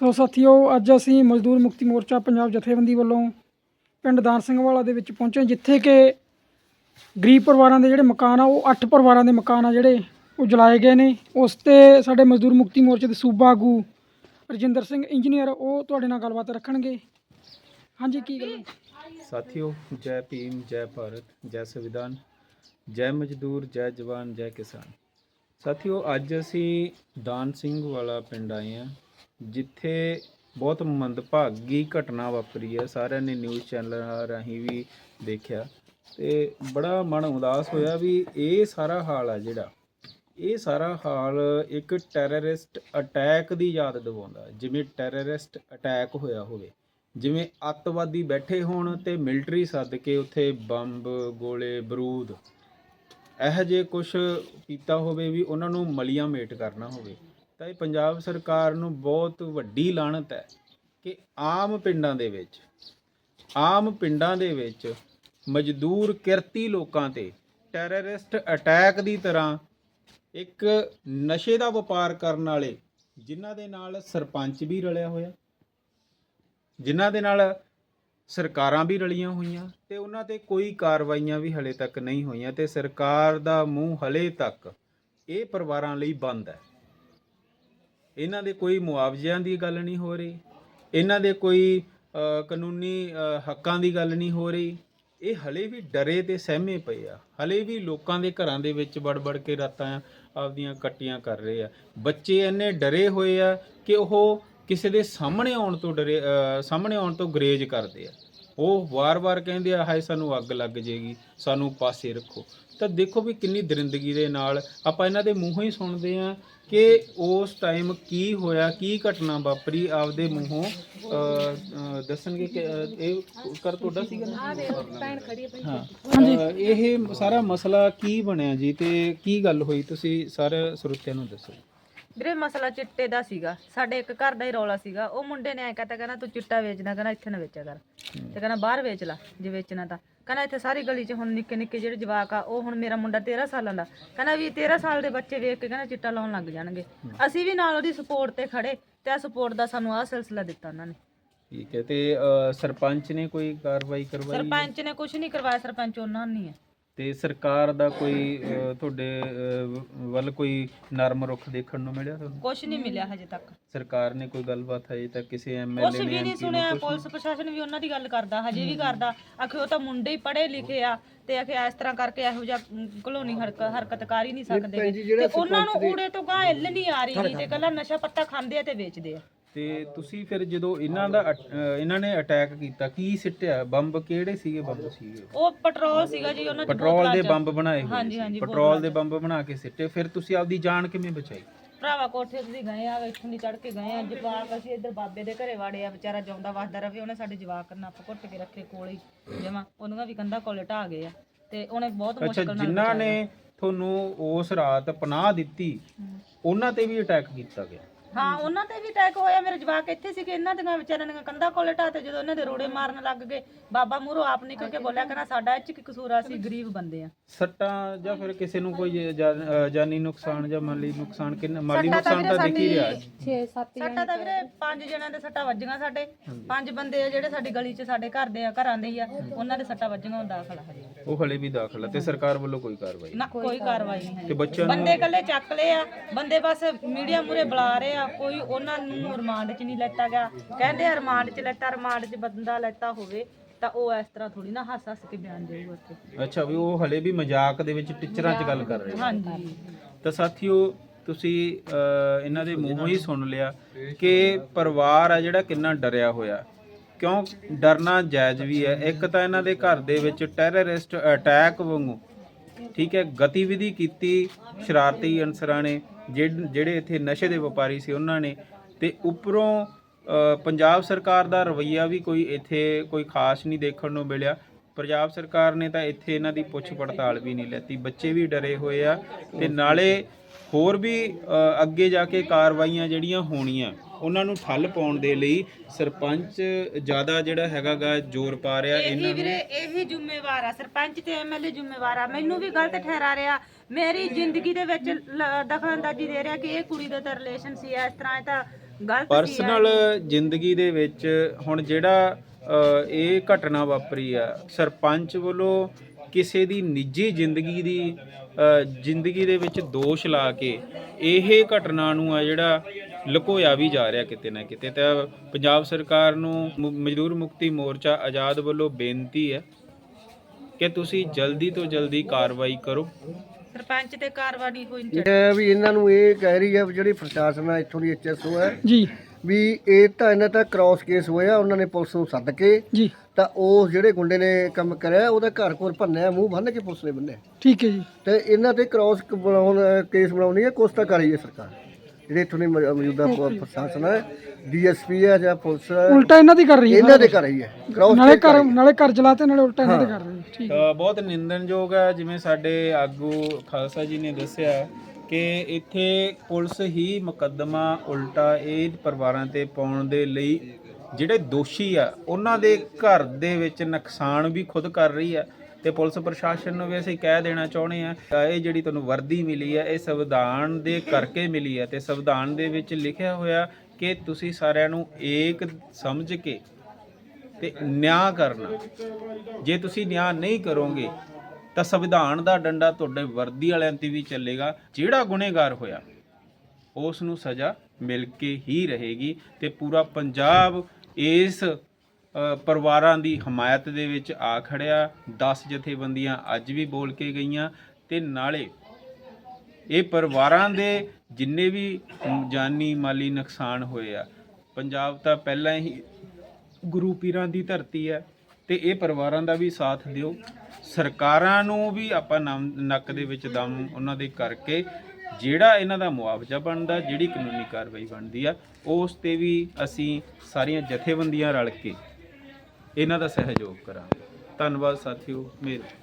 ਸੋ ਸਾਥੀਓ, ਅੱਜ ਅਸੀਂ ਮਜ਼ਦੂਰ ਮੁਕਤੀ ਮੋਰਚਾ ਪੰਜਾਬ ਜਥੇਬੰਦੀ ਵੱਲੋਂ ਪਿੰਡ ਦਾਨ ਸਿੰਘ ਵਾਲਾ ਦੇ ਵਿੱਚ ਪਹੁੰਚੇ ਜਿੱਥੇ ਕਿ ਗਰੀਬ ਪਰਿਵਾਰਾਂ ਦੇ ਜਿਹੜੇ ਮਕਾਨ ਆ, ਉਹ 8 ਪਰਿਵਾਰਾਂ ਦੇ ਮਕਾਨ ਆ ਜਿਹੜੇ ਉਹ ਜਲਾਏ ਗਏ ਨੇ। ਉਸ ਤੇ ਸਾਡੇ ਮਜ਼ਦੂਰ ਮੁਕਤੀ ਮੋਰਚੇ ਦੇ ਸੂਬਾ ਆਗੂ ਰਜਿੰਦਰ ਸਿੰਘ ਇੰਜੀਨੀਅਰ, ਉਹ ਤੁਹਾਡੇ ਨਾਲ ਗੱਲਬਾਤ ਰੱਖਣਗੇ। ਹਾਂਜੀ, ਕੀ ਗੱਲ ਸਾਥੀਓ, ਜੈ ਭੀਮ, ਜੈ ਭਾਰਤ, ਜੈ ਸੰਵਿਧਾਨ, ਜੈ ਮਜ਼ਦੂਰ, ਜੈ ਜਵਾਨ, ਜੈ ਕਿਸਾਨ। ਸਾਥੀਓ, ਅੱਜ ਅਸੀਂ ਦਾਨ ਸਿੰਘ ਵਾਲਾ ਪਿੰਡ ਆਏ ਹਾਂ। ਜਿੱਥੇ ਬਹੁਤ ਮੰਦਭਾਗੀ ਘਟਨਾ ਵਾਪਰੀ ਹੈ। ਸਾਰਿਆਂ ਨੇ ਨਿਊਜ਼ ਚੈਨਲਾਂ ਰਾਹੀਂ ਵੀ ਦੇਖਿਆ। ਤੇ ਬੜਾ ਮਨ ਉਦਾਸ ਹੋਇਆ ਵੀ ਇਹ ਸਾਰਾ ਹਾਲ ਆ ਜਿਹੜਾ। ਇਹ ਸਾਰਾ ਹਾਲ ਇੱਕ ਟੈਰਰਿਸਟ ਅਟੈਕ ਦੀ ਯਾਦ ਦਿਵਾਉਂਦਾ। ਜਿਵੇਂ ਟੈਰਰਿਸਟ ਅਟੈਕ ਹੋਇਆ ਹੋਵੇ। ਜਿਵੇਂ ਅੱਤਵਾਦੀ ਬੈਠੇ ਹੋਣ ਤੇ ਮਿਲਟਰੀ ਸੱਦ ਕੇ ਉੱਥੇ ਬੰਬ, ਗੋਲੇ, ਬਰੂਦ, ਇਹੋ ਜਿਹੇ ਕੁਝ ਕੀਤਾ ਹੋਵੇ ਵੀ ਉਹਨਾਂ ਨੂੰ ਮਲੀਆਂ ਮੇਟ ਕਰਨਾ ਹੋਵੇ। ਤਾਂ ਇਹ ਪੰਜਾਬ ਸਰਕਾਰ ਨੂੰ ਬਹੁਤ ਵੱਡੀ ਲਾਹਨਤ ਹੈ ਕਿ ਆਮ ਪਿੰਡਾਂ ਦੇ ਵਿੱਚ, ਆਮ ਪਿੰਡਾਂ ਦੇ ਵਿੱਚ ਮਜ਼ਦੂਰ ਕਿਰਤੀ ਲੋਕਾਂ ਤੇ ਟੈਰਰਿਸਟ ਅਟੈਕ ਦੀ ਤਰ੍ਹਾਂ ਇੱਕ ਨਸ਼ੇ ਦਾ ਵਪਾਰ ਕਰਨ ਵਾਲੇ ਜਿਨ੍ਹਾਂ ਦੇ ਨਾਲ ਸਰਪੰਚ ਵੀ ਰਲਿਆ ਹੋਇਆ, ਜਿਨ੍ਹਾਂ ਦੇ ਨਾਲ ਸਰਕਾਰਾਂ ਵੀ ਰਲੀਆਂ ਹੋਈਆਂ ਤੇ ਉਹਨਾਂ ਤੇ ਕੋਈ ਕਾਰਵਾਈਆਂ ਵੀ ਹਲੇ ਤੱਕ ਨਹੀਂ ਹੋਈਆਂ ਤੇ ਸਰਕਾਰ ਦਾ ਮੂੰਹ ਹਲੇ ਤੱਕ ਇਹ ਪਰਿਵਾਰਾਂ ਲਈ ਬੰਦ ਹੈ। ਇਹਨਾਂ ਦੇ ਕੋਈ ਮੁਆਵਜ਼ਿਆਂ ਦੀ ਗੱਲ ਨਹੀਂ ਹੋ ਰਹੀ, ਇਹਨਾਂ ਦੇ ਕੋਈ ਕਾਨੂੰਨੀ ਹੱਕਾਂ ਦੀ ਗੱਲ ਨਹੀਂ ਹੋ ਰਹੀ। ਇਹ ਹਲੇ ਵੀ ਡਰੇ ਤੇ ਸਹਿਮੇ ਪਏ ਆ। ਹਲੇ ਵੀ ਲੋਕਾਂ ਦੇ ਘਰਾਂ ਦੇ ਵਿੱਚ ਵੜ ਵੜ ਕੇ ਰਾਤਾਂ ਆਪਦੀਆਂ ਕੱਟੀਆਂ ਕਰ ਰਹੇ ਆ। ਬੱਚੇ ਇੰਨੇ ਡਰੇ ਹੋਏ ਆ ਕਿ ਉਹ ਕਿਸੇ ਦੇ ਸਾਹਮਣੇ ਆਉਣ ਤੋਂ ਡਰੇ ਸਾਹਮਣੇ ਆਉਣ ਤੋਂ ਗਰੇਜ ਕਰਦੇ ਆ। ਉਹ ਵਾਰ-ਵਾਰ ਕਹਿੰਦੇ ਆ ਹਾਏ ਸਾਨੂੰ ਅੱਗ ਲੱਗ ਜੇਗੀ ਸਾਨੂੰ ਪਾਸੇ ਰੱਖੋ। ਤਾਂ ਦੇਖੋ ਵੀ ਕਿੰਨੀ ਦਰਿੰਦਗੀ ਦੇ ਨਾਲ ਆਪਾਂ ਇਹਨਾਂ ਦੇ ਮੂੰਹੋਂ ਹੀ ਸੁਣਦੇ ਆ ਕਿ ਉਸ ਟਾਈਮ ਕੀ ਹੋਇਆ ਕੀ ਘਟਨਾ ਵਾਪਰੀ ਆਪਦੇ ਮੂੰਹੋਂ ਦੱਸਣਗੇ ਕਿ ਇਹ ਕਰ ਤੁਹਾਡਾ ਸੀਗਾ ਹਾਂ। ਇਹ ਸਾਰਾ ਮਸਲਾ ਕੀ ਬਣਿਆ ਜੀ ਤੇ ਕੀ ਗੱਲ ਹੋਈ? ਤੁਸੀਂ ਸਾਰੇ ਸਰੋਤਿਆਂ ਨੂੰ ਦੱਸੋ। ਵੀਰੇ ਮਸਲਾ ਚਿੱਟੇ ਦਾ ਸੀਗਾ। ਸਾਡੇ ਇੱਕ ਘਰ ਦਾ ਹੀ ਰੌਲਾ ਸੀਗਾ। ਉਹ ਮੁੰਡੇ ਨੇ ਐ ਕਹਤਾ ਕਹਿੰਦਾ ਤੂੰ ਚਿੱਟਾ ਵੇਚਦਾ ਕਹਿੰਦਾ ਇੱਥੇ ਨਾ ਵੇਚਿਆ ਕਰ। ਤੇ ਕਹਿੰਦਾ ਬਾਹਰ ਵੇਚ ਲੈ ਜੇ ਵੇਚਣਾ ਤਾਂ। ਕਹਿੰਦਾ ਇੱਥੇ ਸਾਰੀ ਗਲੀ 'ਚ ਹੁਣ ਨਿੱਕੇ ਨਿੱਕੇ ਜਿਹੜੇ ਜਵਾਕ ਆ ਉਹ ਹੁਣ ਮੇਰਾ ਮੁੰਡਾ 13 ਸਾਲਾਂ ਦਾ। ਕਹਿੰਦਾ ਵੀ 13 ਸਾਲ ਦੇ ਬੱਚੇ ਵੇਖ ਕੇ ਕਹਿੰਦਾ ਚਿੱਟਾ ਲਾਉਣ ਲੱਗ ਜਾਣਗੇ। ਅਸੀਂ ਵੀ ਨਾਲ ਉਹਦੀ ਸਪੋਰਟ ਤੇ ਖੜੇ ਤੇ ਆ ਸਪੋਰਟ ਦਾ ਸਾਨੂੰ ਆਹ ਸਿਲਸਿਲਾ ਦਿੱਤਾ ਉਹਨਾਂ ਨੇ। ਠੀਕ ਹੈ ਤੇ ਅ, ਸਰਪੰਚ ਨੇ ਕੋਈ ਕਾਰਵਾਈ ਕਰਵਾਈ? ਸਰਪੰਚ ਨੇ ਕੁਝ ਨਹੀਂ ਕਰਵਾਇਆ ਸਰਪੰਚ ਉਹਨਾਂ ਨਹੀਂ ਹੈ ਤੇ ਸਰਕਾਰ ਦਾ ਕੋਈ ਤੁਹਾਡੇ ਵੱਲ ਕੋਈ ਨਰਮ ਰੁਖ ਦੇਖਣ ਨੂੰ ਮਿਲਿਆ ਤੁਹਾਨੂੰ? ਕੁਝ ਨਹੀਂ ਮਿਲਿਆ ਹਜੇ ਤੱਕ। ਸਰਕਾਰ ਨੇ ਕੋਈ ਗੱਲਬਾਤ ਹੈ ਤੱਕ ਕਿਸੇ ਕੁਝ ਐਮਐਲਏ ਵੀ ਨੇ ਨਹੀਂ MP ਸੁਣਿਆ ਕੁਛ ਪੁਲਿਸ ਪ੍ਰਸ਼ਾਸਨ ਵੀ ਉਹਨਾਂ ਦੀ ਗੱਲ ਕਰਦਾ ਹਜੇ ਵੀ ਕਰਦਾ। ਆਖੇ ਉਹ ਤਾਂ ਮੁੰਡੇ ਹੀ ਪੜ੍ਹੇ ਲਿਖੇ ਆ ਤੇ ਆਖੇ ਇਸ ਤਰ੍ਹਾਂ ਕਰਕੇ ਇਹੋ ਜਿਹਾ ਕਲੋਨੀ ਹਰਕਤ ਹਰਕਤ ਕਰ ਹੀ ਨਹੀਂ ਸਕਦੇ ਤੇ ਉਹਨਾਂ ਨੂੰ ਊੜੇ ਤੋਂ ਗਾਂ ਇੱਲ ਨਹੀਂ ਆ ਰਹੀ ਗੀ ਤੇ ਕੱਲਾ ਨਸ਼ਾ ਪੱਤਾ ਖਾਂਦੇ ਆ ਤੇ ਵੇਚਦੇ ਆ। ਤੇ ਤੁਸੀਂ ਫਿਰ ਜਦੋਂ ਇਹਨਾਂ ਦਾ ਅਟ- ਇਹਨਾਂ ਨੇ ਅਟੈਕ ਕੀਤਾ ਕੀ ਸਿੱਟਿਆ? ਬੰਬ ਕਿਹੜੇ ਸੀਗੇ? ਬੰਬ ਸੀਗੇ? ਉਹ ਪੈਟਰੋਲ ਸੀਗਾ ਜੀ ਉਹਨਾਂ ਦੀ ਪੈਟਰੋਲ ਬੋਤਲਾਂ ਦੇ 'ਚ। ਬੰਬ ਬਣਾਏ ਹੋਏ ਹਾਂਜੀ, ਸੀ। ਹਾਂਜੀ, ਪੈਟਰੋਲ ਦੇ ਬੰਬ ਬਣਾ ਕੇ ਸਿੱਟੇ। ਫਿਰ ਤੁਸੀਂ ਆਪਦੀ ਜਾਨ ਕਿਵੇਂ ਬਚਾਈ? ਭਰਾਵਾ ਕੋਠੇ ਤੇ ਗਏ ਆ ਇੱਥੋਂ ਦੀ ਚੜ ਕੇ ਗਏ ਆ। ਜਵਾਕ ਅਸੀਂ ਇੱਧਰ ਬਾਬੇ ਦੇ ਘਰੇ ਵਾੜੇ ਆ ਵਿਚਾਰਾ ਜਿਉਂਦਾ ਵਸਦਾ ਰਵੇ ਉਹਨੇ ਸਾਡੇ ਜਵਾਕ ਨੱਪ ਘੁੱਟ ਕੇ ਰੱਖੇ ਕੋਲੇ ਜਮਾ। ਉਹਨੂੰ ਵੀ ਕੰਧਾ ਕੋਲੇ ਢਾ ਗਏ ਆ। ਤੇ ਉਹਨੇ ਬਹੁਤ ਅੱਛਾ ਮੁਸ਼ਕਲ ਨਾਲ ਜਿਨ੍ਹਾਂ ਨੇ ਤੁਹਾਨੂੰ ਉਸ ਰਾਤ ਪਨਾਹ ਦਿੱਤੀ ਉਹਨਾਂ ਤੇ ਵੀ ਅਟੈਕ ਕੀਤਾ ਗਿਆ? ਹਾਂ ਉਹਨਾਂ ਤੇ ਵੀ ਅਟੈਕ ਹੋਇਆ ਮੇਰੇ ਜਵਾਕ ਇੱਥੇ ਸੀਗੇ ਇਹਨਾਂ ਦੀਆਂ ਵਿਚਾਰਿਆਂ ਦੀਆਂ ਕੰਧਾਂ ਕੋਲੇ ਢਾਹ ਤੇ ਜਦੋਂ ਇਹਨਾਂ ਦੇ ਰੋੜੇ ਮਾਰਨ ਲੱਗ ਗਏ। ਬਾਬਾ ਮੂਹਰੋਂ ਆਪ ਨਿਕਲ ਕੇ ਬੋਲਿਆ ਕਹਿੰਦਾ ਸਾਡਾ ਇਹ ਚ ਕੀ ਕਸੂਰ ਆ ਅਸੀਂ ਗਰੀਬ ਬੰਦੇ ਆ। ਸੱਟਾਂ ਜਾਂ ਫਿਰ ਕਿਸੇ ਨੂੰ ਕੋਈ ਜਾਨੀ ਨੁਕਸਾਨ ਜਾਂ ਮਾਲੀ ਨੁਕਸਾਨ ਕਿੰਨਾ ਮਾਲੀ ਨੁਕਸਾਨ ਤਾਂ ਦਿਖ ਹੀ ਰਿਹਾ। ਹੈ। ਸੱਟਾਂ ਤਾਂ ਵੀਰੇ ਪੰਜ ਜਣਿਆਂ ਦੇ ਸੱਟਾਂ ਵੱਜੀਆਂ ਸਾਡੇ। ਪੰਜ ਬੰਦੇ ਆ ਜਿਹੜੇ ਸਾਡੀ ਗਲੀ 'ਚ ਸਾਡੇ ਘਰ ਦੇ ਆ ਘਰਾਂ ਦੇ ਹੀ ਆ। ਉਹਨਾਂ ਦੇ ਸੱਟਾਂ ਵੱਜੀਆਂ ਉਹ ਦਾਖਲ ਆ ਹਜੇ। ਉਹ ਹਲੇ ਵੀ ਦਾਖਲ ਹੈ ਤੇ ਸਰਕਾਰ ਵੱਲੋਂ ਕੋਈ ਕਾਰਵਾਈ? ਨਾ ਕੋਈ ਕਾਰਵਾਈ ਨਹੀਂ ਤੇ ਬੱਚਿਆਂ ਨੂੰ ਬੰਦੇ ਕੱਲੇ ਚੱਕ ਲਏ ਆ ਬੰਦੇ ਬਸ ਮੀਡੀਆ ਮੂਰੇ ਬੁਲਾ ਰਹੇ ਆ। ਕੋਈ ਉਹਨਾਂ ਨੂੰ ਰਿਮਾਂਡ 'ਚ ਨਹੀਂ ਲੈਤਾ ਗਿਆ। ਕਹਿੰਦੇ ਆ ਰਿਮਾਂਡ 'ਚ ਲੈਤਾ ਰਿਮਾਂਡ 'ਚ ਬੰਦਾ ਲੈਤਾ ਹੋਵੇ ਤਾਂ ਉਹ ਇਸ ਤਰ੍ਹਾਂ ਥੋੜੀ ਨਾ ਹੱਸ ਹੱਸ ਕੇ ਬਿਆਨ ਦੇਊਗਾ ਉੱਥੇ। ਅੱਛਾ ਵੀ ਉਹ ਹਲੇ ਵੀ ਮਜ਼ਾਕ ਦੇ ਵਿੱਚ ਟੀਚਰਾਂ 'ਚ ਗੱਲ ਕਰ ਰਹੇ। ਹਾਂਜੀ। ਤਾਂ ਸਾਥੀਓ ਤੁਸੀਂ ਇਹਨਾਂ ਦੇ ਮੂੰਹੋਂ ਹੀ ਸੁਣ ਲਿਆ ਕਿ ਪਰਿਵਾਰ ਆ ਜਿਹੜਾ ਕਿੰਨਾ ਡਰਿਆ ਹੋਇਆ। ਕਿਉਂ? ਡਰਨਾ ਜਾਇਜ਼ ਵੀ ਹੈ। ਇੱਕ ਤਾਂ ਇਹਨਾਂ ਦੇ ਘਰ ਦੇ ਵਿੱਚ ਟੈਰਰਿਸਟ ਅਟੈਕ ਵਾਂਗੂ ਠੀਕ ਹੈ, ਗਤੀਵਿਧੀ ਕੀਤੀ ਸ਼ਰਾਰਤੀ ਅਨਸਰਾਂ ਨੇ, ਜਿਹ- ਜਿਹੜੇ ਇੱਥੇ ਨਸ਼ੇ ਦੇ ਵਪਾਰੀ ਸੀ ਉਹਨਾਂ ਨੇ, ਤੇ ਉੱਪਰੋਂ ਪੰਜਾਬ ਸਰਕਾਰ ਦਾ ਰਵੱਈਆ ਵੀ ਕੋਈ ਇੱਥੇ ਕੋਈ ਖਾਸ ਨਹੀਂ ਦੇਖਣ ਨੂੰ ਮਿਲਿਆ। ਪੰਜਾਬ ਸਰਕਾਰ ਨੇ ਤਾਂ ਇੱਥੇ ਇਹਨਾਂ ਦੀ ਪੁੱਛ ਪੜਤਾਲ ਵੀ ਨਹੀਂ ਲੈਤੀ। ਬੱਚੇ ਵੀ ਡਰੇ ਹੋਏ ਆ ਤੇ ਨਾਲੇ ਹੋਰ ਵੀ ਅੱਗੇ ਜਾ ਕੇ ਕਾਰਵਾਈਆਂ ਜਿਹੜੀਆਂ ਹੋਣੀਆਂ ਉਹਨਾਂ ਨੂੰ ਠੱਲ ਪਾਉਣ ਦੇ ਲਈ ਸਰਪੰਚ ਜ਼ਿਆਦਾ ਜਿਹੜਾ ਹੈਗਾਗਾ ਜ਼ੋਰ ਪਾ ਰਿਹਾ ਇਹੀ ਇਹਨਾਂ ਨੂੰ ਵੀਰੇ ਇਹੀ ਜ਼ਿੰਮੇਵਾਰ ਆ। ਸਰਪੰਚ ਤੇ ਐਮਐਲਏ ਜ਼ਿੰਮੇਵਾਰ ਆ। ਮੈਨੂੰ ਵੀ ਗਲਤ ਠਹਿਰਾ ਰਿਹਾ। ਮੇਰੀ ਜ਼ਿੰਦਗੀ ਦੇ ਵਿੱਚ ਲ- ਦਖਲਅੰਦਾਜ਼ੀ ਦੇ ਰਿਹਾ ਕਿ ਇਹ ਕੁੜੀ ਦਾ ਤਾਂ ਰਿਲੇਸ਼ਨ ਸੀ। ਇਸ ਤਰ੍ਹਾਂ ਇਹ ਤਾਂ ਗਲਤ ਸੀ। ਪਰਸਨਲ ਜ਼ਿੰਦਗੀ ਦੇ ਵਿੱਚ ਹੁਣ ਜਿਹੜਾ ਅ, ਇਹ ਘਟਨਾ ਵਾਪਰੀ ਆ ਸਰਪੰਚ ਵੱਲੋਂ ਕਿਸੇ ਦੀ ਨਿੱਜੀ ਜ਼ਿੰਦਗੀ ਦੀ ਅ, ਜ਼ਿੰਦਗੀ ਦੇ ਵਿੱਚ ਦੋਸ਼ ਲਾ ਕੇ ਇਹ ਘਟਨਾ ਨੂੰ ਆ ਜਿਹੜਾ ਲੁਕੋਇਆ ਵੀ ਜਾ ਰਿਹਾ ਕਿਤੇ ਨਾ ਕਿਤੇ। ਤਾਂ ਪੰਜਾਬ ਸਰਕਾਰ ਨੂੰ ਮਜ਼ਦੂਰ ਮੁਕਤੀ ਮੋਰਚਾ ਆਜ਼ਾਦ ਵੱਲੋਂ ਬੇਨਤੀ ਹੈ ਕਿ ਤੁਸੀਂ ਜਲਦੀ ਤੋਂ ਜਲਦੀ ਕਾਰਵਾਈ ਕਰੋ। ਸਰਪੰਚ ਤੇ ਕਾਰਵਾਈ ਹੋਈ। ਨਹੀਂ ਇਹ ਵੀ ਇਹਨਾਂ ਨੂੰ ਇਹ ਕਹਿ ਰਹੀ ਹੈ ਵੀ ਜਿਹੜੀ ਪ੍ਰਸ਼ਾਸਨ ਹੈ ਇੱਥੋਂ ਦੀ ਐਚਐਸਓ ਹੈ। ਜੀ। ਵੀ ਇਹ ਤਾਂ ਇਹਨਾਂ ਤਾਂ ਕ੍ਰਾਸ ਕੇਸ ਹੋਇਆ ਉਹਨਾਂ ਨੇ ਪੁਲਿਸ ਨੂੰ ਸੱਦ ਕੇ। ਜੀ। ਤਾਂ ਉਹ ਜਿਹੜੇ ਗੁੰਡੇ ਨੇ ਕੰਮ ਕਰਿਆ ਉਹਦਾ ਘਰ ਕੋਲ ਭੰਨਿਆ ਮੂੰਹ ਬੰਨ ਕੇ ਪੁਲਿਸ ਨੇ ਬੰਨਿਆ ਠੀਕ ਹੈ ਜੀ। ਤੇ ਇਹਨਾਂ ਤੇ ਕ੍ਰਾਸ ਬਣਾਉਣ ਕੇਸ ਬਣਾਉਣੀ ਹੈ ਕੁਛ ਤਾਂ ਕਰ ਰਹੀ ਹੈ ਸਰਕਾਰ। ਜਿਹੜੇ ਇੱਥੋਂ ਦੀ ਮ- ਮੌਜੂਦਾ ਪ- ਪ੍ਰਸ਼ਾਸਨ ਹੈ ਡੀਐਸਪੀ ਹੈ ਜਾਂ ਪੁਲਿਸ ਹੈ ਉਲਟਾ ਇਹਨਾਂ ਦੀ ਕਰ ਰਹੀ ਹੈ ਇਹਨਾਂ ਦੇ ਕਰ ਰਹੀ ਹੈ। ਕ੍ਰਾਸ ਨਾਲੇ ਘਰ ਨਾਲੇ ਘਰ ਚਲਾਤੇ ਨਾਲੇ ਉਲਟਾ ਇਹਨਾਂ ਦੇ ਕਰ ਰਹੀ ਹੈ ਠੀਕ ਹੈ। ਤਾਂ ਬਹੁਤ ਨਿੰਦਣਯੋਗ ਹੈ ਜਿਵੇਂ ਸਾਡੇ ਆਗੂ ਖਾਲਸਾ ਜੀ ਨੇ ਦੱਸਿਆ ਕਿ ਇੱਥੇ ਪੁਲਿਸ ਹੀ ਮੁਕੱਦਮਾ ਉਲਟਾ ਇਹ ਪਰਿਵਾਰਾਂ ਤੇ ਪਾਉਣ ਦੇ ਲਈ ਜਿਹੜੇ ਦੋਸ਼ੀ ਆ ਉਹਨਾਂ ਦੇ ਘਰ ਦੇ ਵਿੱਚ ਨੁਕਸਾਨ ਵੀ ਖੁਦ ਕਰ ਰਹੀ ਹੈ। ਤੇ ਪੁਲਿਸ ਪ੍ਰਸ਼ਾਸਨ ਨੂੰ ਵੀ ਅਸੀਂ ਕਹਿ ਦੇਣਾ ਚਾਹੁੰਦੇ ਆ ਇਹ ਜਿਹੜੀ ਤੁਹਾਨੂੰ ਵਰਦੀ ਮਿਲੀ ਹੈ, ਇਹ ਸੰਵਿਧਾਨ ਦੇ ਕਰਕੇ ਮਿਲੀ ਹੈ ਤੇ ਸੰਵਿਧਾਨ ਦੇ ਵਿੱਚ ਲਿਖਿਆ ਹੋਇਆ ਕਿ ਤੁਸੀਂ ਸਾਰਿਆਂ ਨੂੰ ਏਕ ਸਮਝ ਕੇ ਤੇ ਨਿਆਂ ਕਰਨਾ। ਜੇ ਤੁਸੀਂ ਨਿਆਂ ਨਹੀਂ ਕਰੋਗੇ, ਤਾਂ ਸੰਵਿਧਾਨ ਦਾ ਡੰਡਾ ਤੁਹਾਡੇ ਵਰਦੀ ਵਾਲਿਆਂ ਤੇ ਵੀ ਚੱਲੇਗਾ, ਜਿਹੜਾ ਗੁਨੇਗਾਰ ਹੋਇਆ, ਉਸ ਨੂੰ ਸਜ਼ਾ ਮਿਲ ਕੇ ਹੀ ਰਹੇਗੀ ਤੇ ਪੂਰਾ ਪੰਜਾਬ ਇਸ ਪਰਿਵਾਰਾਂ ਦੀ ਹਮਾਇਤ ਦੇ ਵਿੱਚ ਆ ਖੜਿਆ। 10 ਜਥੇਬੰਦੀਆਂ ਅੱਜ ਵੀ ਬੋਲ ਕੇ ਗਈਆਂ ਤੇ ਨਾਲੇ ਇਹ ਪਰਿਵਾਰਾਂ ਦੇ ਜਿੰਨੇ ਵੀ ਜਾਨੀ ਮਾਲੀ ਨੁਕਸਾਨ ਹੋਏ ਆ, ਪੰਜਾਬ ਤਾਂ ਪਹਿਲਾਂ ਹੀ ਗੁਰੂ ਪੀਰਾਂ ਦੀ ਧਰਤੀ ਹੈ ਤੇ ਇਹ ਪਰਿਵਾਰਾਂ ਦਾ ਵੀ ਸਾਥ ਦਿਓ। ਸਰਕਾਰਾਂ ਨੂੰ ਵੀ ਆਪਾਂ ਨਮ- ਨੱਕ ਦੇ ਵਿੱਚ ਦਮ ਉਹਨਾਂ ਦੇ ਕਰਕੇ ਜਿਹੜਾ ਇਹਨਾਂ ਦਾ ਮੁਆਵਜ਼ਾ ਬਣਦਾ, ਜਿਹੜੀ ਕਾਨੂੰਨੀ ਕਾਰਵਾਈ ਬਣਦੀ ਆ, ਉਸ ਤੇ ਵੀ ਅਸੀਂ ਸਾਰੀਆਂ ਜਥੇਬੰਦੀਆਂ ਰਲ ਕੇ ਇਹਨਾਂ ਦਾ ਸਹਿਯੋਗ ਕਰਾਂਗੇ। ਧੰਨਵਾਦ ਸਾਥੀਓ ਮੇਰੇ